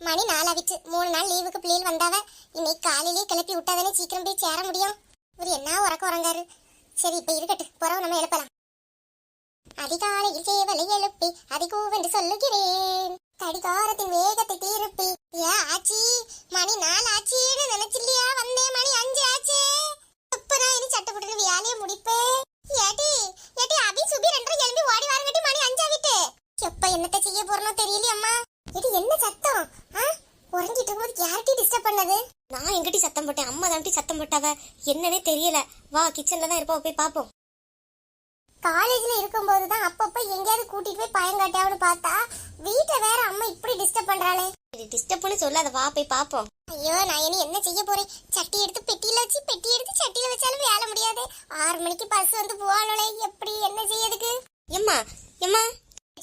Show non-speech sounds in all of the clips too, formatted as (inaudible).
மணி நாலாவிட்டு மூணு நாள் லீவுக்கு பிள்ளைகள் வந்தாவ. இன்னைக்கு காலையிலேயே கிளப்பி விட்டாதானே சீக்கிரம் போய் சேர முடியும்? இவர் என்ன உறக்க உறங்காரு? சரி இப்ப இருக்கட்டு. புறவு நம்ம எழுப்பலாம். அதிகாலையில் சேவலை எழுப்பி அதிகூவென்று சொல்லுகிறேன். கடிகாரத்தின் வேகத்தை தீருப்பி ஏ ஆச்சி மணி நாலா யார்ட்டி டிஸ்டர்ப் பண்ணது? நான் எங்கிட்டி சத்தம் போட்டேன். அம்மா தான்ட்டி சத்தம் போட்டாவ. என்னன்னே தெரியல. வா கிச்சன்ல தான் இருப்போம். போய் பாப்போம் காலேஜ்ல இருக்கும்போது தான் அப்பப்ப எங்கேயாவது கூட்டிட்டு போய் பயங்காட்டியாவது பார்த்தா வீட்டை வேற அம்மா இப்படி டிஸ்டர்ப் பண்றாளே. டிஸ்டர்ப்னு சொல்லாத. வா போய் பாப்போம் ஐயோ நான் இனி என்ன செய்ய போறேன்? சட்டி எடுத்து பெட்டியில வச்சு பெட்டி எடுத்து சட்டியில வச்சாலும் வேலை முடியாது. ஆறு மணிக்கு பஸ் வந்து போவாளே எப்படி என்ன செய்யறதுக்கு எம்மா எம்மா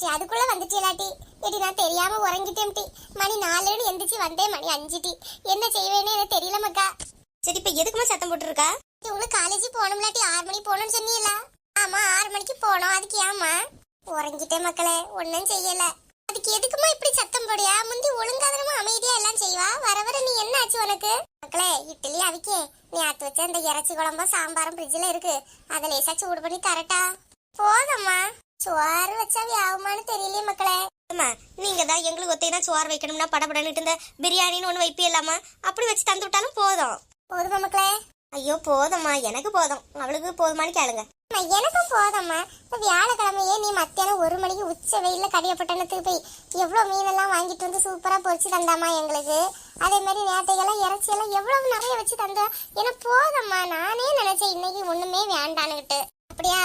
சரி, அதுக்குள்ள வந்துட்டீலாட்டி எடி நான் தெரியாம உறங்கிட்டேன் மணி நாலுன்னு எந்திரிச்சு வந்தேன் மணி அஞ்சு டி என்ன செய்வேன்னு எனக்கு தெரியல மக்கா. சரி இப்ப எதுக்குமா சத்தம் போட்டுருக்கா? உங்களுக்கு காலேஜ் போகணும்லாட்டி. ஆறு மணிக்கு போகணும்னு சொன்னீங்களா ஆமா ஆறு மணிக்கு போனோம். அதுக்கு ஏமா உறங்கிட்டேன் மக்களே. ஒன்னும் செய்யல. அதுக்கு எதுக்குமா இப்படி சத்தம் போடியா முந்தி ஒழுங்காதனமா அமைதியா எல்லாம் செய்வா. வர வர நீ என்ன ஆச்சு உனக்கு? மக்களே இட்லி அவிக்கே. நீ ஆத்து வச்ச இந்த இறைச்சி குழம்பும் சாம்பாரும் ஃப்ரிட்ஜ்ல இருக்கு. அதை லேசா சூடு பண்ணி தரட்டா. போதம்மா. சோறு வச்சாவே ஆகுமான்னு தெரியலையே மக்களே. அம்மா நீங்க தான் எங்களுக்கு ஒத்தைனா சோறு வைக்கணும்னா படபடன்னுட்டு இந்த பிரியாணின்னு ஒண்ணு வைப்பியலாமா அப்படி வச்சு தந்து விட்டாலும் போதும். போதுமா மக்களே? ஐயோ போதும்மா. எனக்கு போதும். அவளுக்கு போதுமான்னு கேளுங்க. அம்மா, எனக்கும் போதம்மா. இந்த வியாழக்கிழமையே நீ மத்தியானம் ஒரு மணிக்கு உச்ச வெயில்ல கடியப்பட்டணத்துக்கு போய் எவ்வளவு மீனெல்லாம் வாங்கிட்டு வந்து சூப்பரா பொரிச்சு தந்தாமா எங்களுக்கு. அதே மாதிரி நேத்தையெல்லாம் இறைச்சி எல்லாம் எவ்வளவு நிறைய வச்சு தந்தா. எனக்கு போதம்மா. நானே நினைச்சேன் இன்னைக்கு ஒண்ணுமே வேண்டான்னுகிட்டு அப்படியா?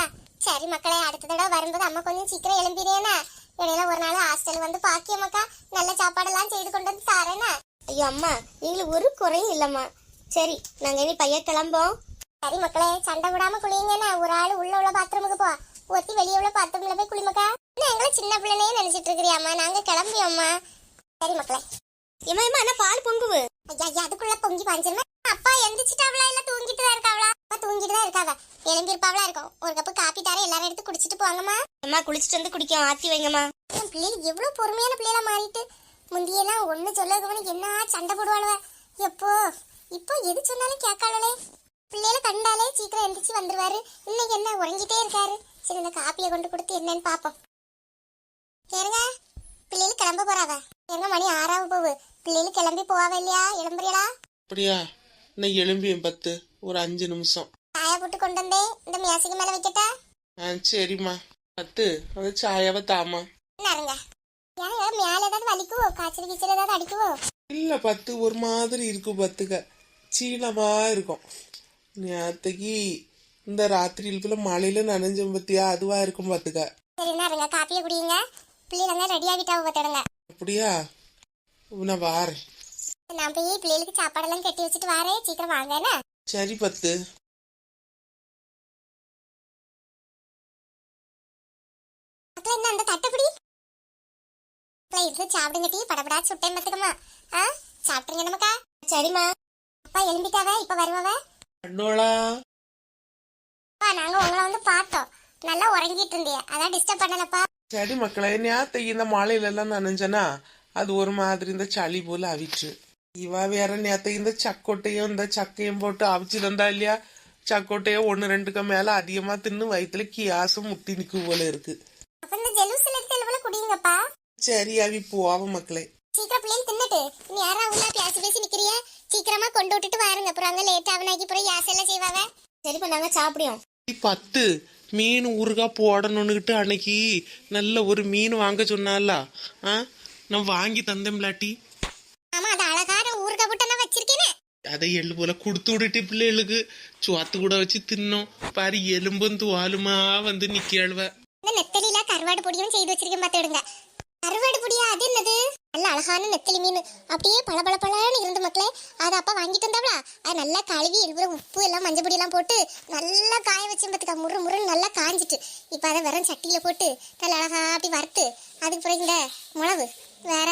சரி மக்களே அடுத்த தடவை வரும்போது அம்மா கொஞ்சம் சீக்கிரம் எழும்பிடுறேனா இடையில ஒரு நாள் ஹாஸ்டல் வந்து பாக்கியம்மாக்கா நல்ல சாப்பாடெல்லாம் செய்து கொண்டு வந்து தாரேனா ஐயோ அம்மா எங்களுக்கு ஒரு குறையும் இல்லம்மா. சரி நாங்க இனி பையன் கிளம்போம் சரி மக்களே சண்டை விடாம குளியுங்கண்ணா ஒரு ஆள் உள்ள உள்ள பாத்ரூமுக்கு போ. ஒத்தி வெளியே உள்ள பாத்ரூம்ல போய் குளிமக்கா. எங்களை சின்ன பிள்ளைனே நினைச்சிட்டு இருக்கிறியாம்மா? நாங்க கிளம்பியோம்மா. சரி மக்களே. ஏமா ஏமா என்ன பால் பொங்குவு? ஐயா ஐயா அதுக்குள்ள பொங்கி பாஞ்சிருமா அப்பா எந்திரிச்சிட்டாவளா இல்ல தூங்கிட்டு தான் இருக்காவளா? அப்பா தூங்கிட்டு தான் இருக்காவ. எழும்பிருப்பாவளா இருக்கும். ஒரு கப்பு காப்பி தர எல்லாரும் எடுத்து குடிச்சிட்டு போவாங்கம்மா அம்மா குளிச்சுட்டு வந்து குடிக்கும் ஆத்தி வைங்கம்மா. என் பிள்ளைகள் எவ்வளவு பொறுமையான பிள்ளைகளா மாறிட்டு முந்தியெல்லாம் ஒண்ணு சொல்லகவனு என்ன சண்டை போடுவாளுவ? எப்போ? இப்போ எது சொன்னாலும் கேட்காளே பிள்ளைகளை கண்டாலே சீக்கிரம் எந்திரிச்சு வந்துருவாரு. இன்னைக்கு என்ன உறங்கிட்டே இருக்காரு. சரி இந்த காப்பியை கொண்டு கொடுத்து என்னன்னு பாப்போம். ஏறுங்க. பிள்ளைகள் கிளம்ப போறாவ. எங்க மணி ஆறாவது போவு. பிள்ளைகள் கிளம்பி போவாவ இல்லையா? எழும்புறியடா அப்படியா? நான் எழும்பியேன் பத்து. ஒரு அஞ்சு நிமிஷம். சாயா போட்டு கொண்டு வந்தேன் இந்த மேசைக்கு மேல வைக்கட்டா? ஆ சரிம்மா. பத்து. அந்த சாயாவை தாமா என்னருங்க ஏன் ஏதாவது மேல ஏதாவது வலிக்குவோ? காய்ச்சல் கீச்சல் ஏதாவது அடிக்குவோ? இல்ல பத்து. ஒரு மாதிரி இருக்கும் பத்துக்க. சீனமா இருக்கும். நேத்தைக்கு இந்த ராத்திரியில மழையில நனைஞ்சோம் பத்தியா? அதுவா இருக்கும் பத்துக்க. சரி என்னருங்க காப்பியை குடிங்க. பிள்ளைங்க ரெடி ஆகிட்டாவ பார்த்துடுங்க அப்படியா? நான் வாரேன். நான் போய் பிள்ளைகளுக்கு சாப்பாடெல்லாம் கட்டி வச்சுட்டு வரேன். சீக்கிரம் வாங்க என்ன? சரி பத்து. மக்களே என்ன அந்த தட்டுப்பிடி? இருந்து சாப்பிடுங்க டீ. படபடா சுட்டேன் பார்த்துக்கமா ஆ சாப்பிட்டுருங்க நமக்கா. சரிம்மா. அப்பா எழும்பிட்டாவ இப்ப வருவாவ? அண்ணோளா? அப்பா நாங்க உங்களை வந்து பார்த்தோம். நல்லா உறங்கிட்டு இருந்திய. அதான் டிஸ்டர்ப் பண்ணலப்பா. சரி மக்களே நேத்தைக்கு இந்த மழையில எல்லாம் நனைஞ்சனா அது ஒரு மாதிரி இந்த சளி போல அவிச்சு. இவ வேற நேத்தைக்கு இந்த சக்கொட்டையும் இந்த சக்கையும் போட்டு அவிச்சு தந்தா இல்லையா? சக்கொட்டையும் ஒன்னு ரெண்டுக்கு மேல அதிகமா தின்னு வயித்துல கியாசம் முட்டி நிக்கு போல இருக்கு. சரி அவி போவாவ மக்களே. சீக்கிரம் பிள்ளைங்க தின்னுட்டு நீ யாரா உள்ள பேசி பேசி நிக்கிறிய? சீக்கிரமா கொண்டு விட்டுட்டு வாருங்க அப்புறம் அங்க லேட் ஆகனாக்கி அப்புறம் யாசெல்லாம் செய்வாவ? சரிப்பா நாங்க சாப்பிடுவோம். பத்து மீன் ஊறுகா போடணும்னுக்கிட்டு அன்னைக்கு நல்ல ஒரு மீன் வாங்க சொன்னால ஆ? நான் வாங்கி தந்தேன்லாட்டி ஆமா அது அழகான ஊறுகாய் போட்டு நான் வச்சிருக்கேனே அதை எள்ளு போல கொடுத்து விட்டுட்டு பிள்ளைகளுக்கு சுவாத்து கூட வச்சு தின்னோம். பாரு எலும்பும் துவாலுமா வந்து நிக்கழுவ இந்த நெத்தலில கருவாடு பொடியும் செய்து வச்சிருக்கேன் பார்த்துடுங்க கருவாடு பொடியா? அது என்னது? நல்ல அழகான நெத்தலி மீன். அப்படியே பள பள பளன்னு இருந்த மக்களே அதை அப்பா வாங்கிட்டு வந்தாவளா? அது நல்லா கழுவி எழுபுற உப்பு எல்லாம் மஞ்சள் பொடி எல்லாம் போட்டு நல்லா காய வச்சு பார்த்துக்கா. முரு முருன்னு நல்லா காஞ்சிட்டு. இப்போ அதை வெறும் சட்டியில் போட்டு நல்லா அழகா அப்படி வறுத்து அதுக்கு பிறகு இந்த மிளகு வேற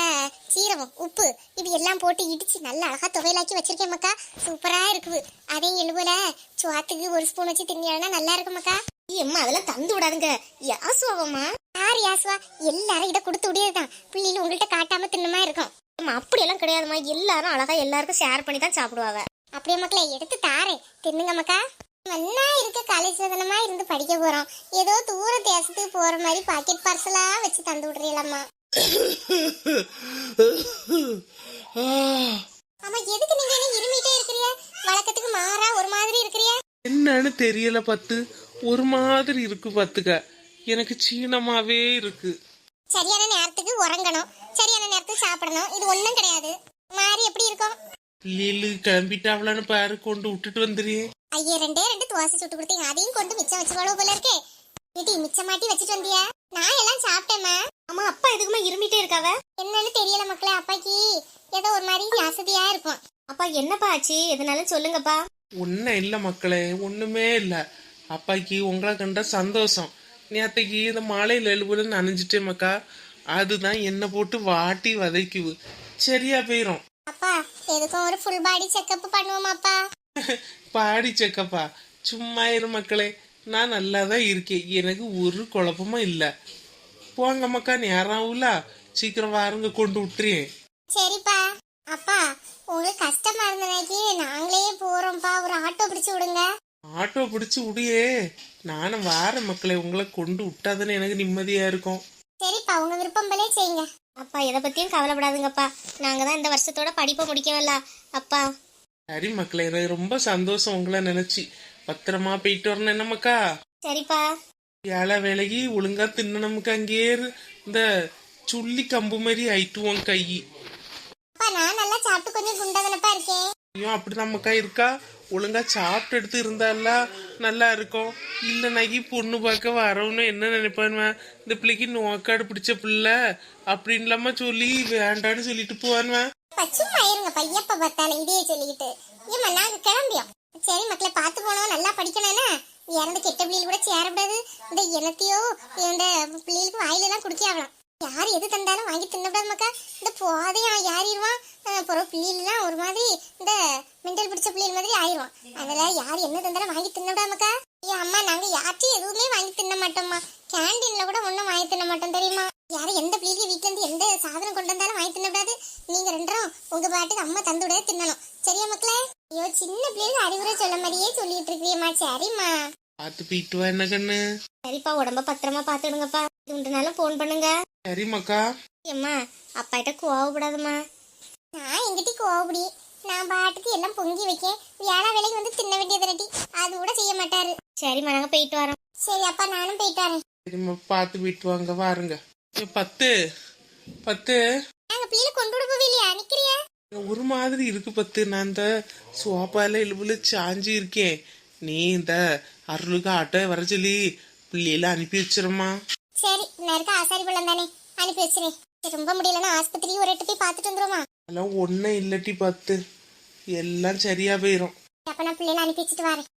சீரகம் உப்பு இப்படி எல்லாம் போட்டு இடிச்சு நல்லா அழகா துவையலாக்கி வச்சிருக்கேன் மக்கா சூப்பரா இருக்குது. அதே எழுபுல சுவாத்துக்கு ஒரு ஸ்பூன் வச்சு தின்னா நல்லா இருக்கும் மக்கா அம்மா அதெல்லாம் தந்து விடாதுங்க. யாசுவாவம்மா யார் யாசுவா? எல்லாரும் இதை கொடுத்து விடியதுதான் பிள்ளைகள் உங்கள்கிட்ட காட்டாம தின்னமா இருக்கும். அம்மா அப்படியெல்லாம் கிடையாதும்மா. எல்லாரும் அழகா எல்லாருக்கும் ஷேர் பண்ணி தான் சாப்பிடுவாங்க. அப்படியே மக்களே எடுத்து தாரேன். தின்னுங்க மக்கா மண்ணா இருக்க. காலேஜ் வதனமா இருந்து படிக்க போறோம். ஏதோ தூர தேசத்துக்கு போற மாதிரி பாக்கெட் பார்சலா வச்சு தந்து விடுறீங்களம்மா. ஆமா எதுக்கு நீங்க என்ன இருமிட்டே இருக்கிறிய வழக்கத்துக்கு மாறா ஒரு மாதிரி இருக்கிறிய என்னன்னு தெரியல பத்து. ஒரு மாதிரி இருக்கு பத்துக்க. எனக்கு சீனமாவே இருக்கு. சரியான நேரத்துக்கு உறங்கணும். சரியான நேரத்துக்கு சாப்பிடணும். இது ஒண்ணும் கிடையாது. மாறி எப்படி இருக்கும்? பிள்ளைகளு கிளம்பிட்டாவளான்னு பாரு கொண்டு விட்டுட்டு வந்துறியே ஐயா ரெண்டே ரெண்டு தோசை சுட்டு கொடுத்தீங்க. அதையும் கொண்டு மிச்சம் வச்சுக்கோ போல இருக்கே. வீட்டி மிச்சம் மாட்டி வச்சுட்டு வந்தியா? நான் எல்லாம் சாப்பிட்டேம்மா. அம்மா அப்பா எதுக்குமா இருமிட்டே இருக்காவ? என்னன்னு தெரியல மக்களே அப்பாக்கு. ஏதோ ஒரு மாதிரி அசதியா இருக்கும். அப்பா என்னப்பா ஆச்சு? எதனாலும் சொல்லுங்கப்பா. ஒன்னும் இல்ல மக்களே ஒண்ணுமே இல்ல. அப்பாக்கு உங்களை கண்ட சந்தோஷம். நேத்தைக்கு இந்த மாலையில எழுபுல நனைஞ்சிட்டே மக்கா. அதுதான் என்ன போட்டு வாட்டி வதைக்குது. சரியா போயிரும். அப்பா எதுக்கும் ஒரு ஃபுல் பாடி செக்கப் பண்ணுவோமாப்பா. (laughs) பாடி செக்கப்பா சும்மா இரு மக்களே. நான் நல்லா தான் இருக்கேன். எனக்கு ஒரு குழப்பமும் இல்லை. போங்க மக்கா நேரம் ஆகுல சீக்கிரம் வாருங்க கொண்டு விட்டுறேன். சரிப்பா. அப்பா உங்களுக்கு கஷ்டமா இருந்தனாக்கி நாங்களே போறோம்ப்பா. ஒரு ஆட்டோ பிடிச்சு விடுங்க. ஆட்டோ பிடிச்சி விடியே. நானும் வாரேன் மக்களே. உங்களை கொண்டு விட்டாதானே எனக்கு நிம்மதியா இருக்கும். சரிப்பா உங்க விருப்பம் போலே செய்யுங்க. அப்பா எதை பத்தியும் கவலைப்படாதுங்கப்பா. நாங்க தான் இந்த வருஷத்தோட படிப்பை முடிக்கவல்ல அப்பா. சரி மக்களே எனக்கு ரொம்ப சந்தோஷம் உங்களை நினைச்சு. பத்திரமா போயிட்டு வரணும் என்னமக்கா? சரிப்பா. ஏழை வேலைக்கு ஒழுங்கா தின்னணுமுக்கு அங்கேயே. இந்த சுள்ளி கம்பு மாதிரி ஆயிட்டுவோம் கை. நான் நல்லா சாப்பிட்டு கொஞ்சம் குண்டதனப்பா இருக்கேன். ஐயோ அப்படி நமக்கா இருக்கா? ஒழுங்கா சாப்பிட்டு எடுத்து இருந்தால நல்லா இருக்கும். இல்ல நகி பொண்ணு பார்க்க வரவனு என்ன நினைப்பானுவன் இந்த பிள்ளைக்கு நோக்காடு பிடிச்ச பிள்ளை. அப்படின்னு இல்லாம சொல்லி வேண்டான்னு சொல்லிட்டு போவானுவன் பச்சும் இருங்க பையப்ப பார்த்தாலும் இதையே சொல்லிக்கிட்டு. ஏமா நாங்க படிக்கணும்னா இறந்து கெட்ட பிள்ளைகள் கூட சேரக்கூடாது. இந்த இனத்தையோ இந்த பிள்ளைகளுக்கு வாயில எல்லாம் குடிக்க ஆகலாம் யார் எது தந்தாலும் வாங்கி தின்னக்கூடாது மக்கா. இந்த போதையா யாரிடுவான் அப்புறம் பிள்ளைகள்லாம் ஒரு மாதிரி இந்த மெண்டல் பிடிச்ச பிள்ளைகள் மாதிரி ஆயிடுவான் அதனால யார் என்ன தந்தாலும் வாங்கி தின்னக்கூடாது மக்கா. ஏன் அம்மா நாங்கள் யார்ட்டையும் எதுவுமே வாங்கி தின்ன மாட்டோம்மா. கேண்டீனில் கூட ஒன்றும் வாங்கி தின்ன மாட்டோம் தெரியுமா? யாரும் எந்த பிள்ளைக்கு வீட்ல இருந்து எந்த சாதனம் கொண்டு வந்தாலும் வாங்கி தின்னக்கூடாது நீங்க ரெண்டும் உங்க பாட்டுக்கு அம்மா தந்து விட தின்னணும். சரியா மக்களே? ஐயோ சின்ன பிள்ளைங்க அறிவுரை சொல்ல மாதிரியே சொல்லிட்டு இருக்கிறியம்மா. சரிம்மா. பார்த்து போயிட்டு வா என்ன கண்ணு? சரிப்பா உடம்ப பத்திரமா பாத்துடுங்கப்பா இதுனாலும் போன் பண்ணுங்க. சரி மக்கா. ஏம்மா அப்பா கிட்ட கோவப்படாதம்மா. நான் எங்கிட்ட கோவப்படி நான் பாட்டுக்கு எல்லாம் பொங்கி வைக்கேன். வியாழா வேலைக்கு வந்து தின்ன வேண்டியது ரெட்டி அது கூட செய்ய மாட்டாரு. சரிம்மா நாங்க போயிட்டு வரோம். சரி அப்பா நானும் போயிட்டு வரேன். சரிம்மா பார்த்து போயிட்டு வாங்க வாருங்க. ஏ, பத்து. பத்து நாங்க பிள்ளைல கொண்டு விட போவில்லையா நிக்கிறியா? ஒரு மாதிரி இருக்கு பத்து. நான் இந்த சோப்பால எலும்புல சாஞ்சி இருக்கேன். நீ இந்த அருளுக்கு ஆட்டோ வர சொல்லி பிள்ளையில அனுப்பி வச்சிருமா சரி நான் இருக்க ஆசாரி பள்ளம் தானே? அனுப்பி வச்சிரேன் சரி, ரொம்ப முடியலன்னா ஆஸ்பத்திரி ஒரு எட்டு போய் பார்த்துட்டு வந்துருமா அதெல்லாம் ஒன்னும் இல்லட்டி பத்து. எல்லாம் சரியா போயிரும். அப்ப நான் பிள்ளைல அனுப்பி வச்சுட்டு வரேன்.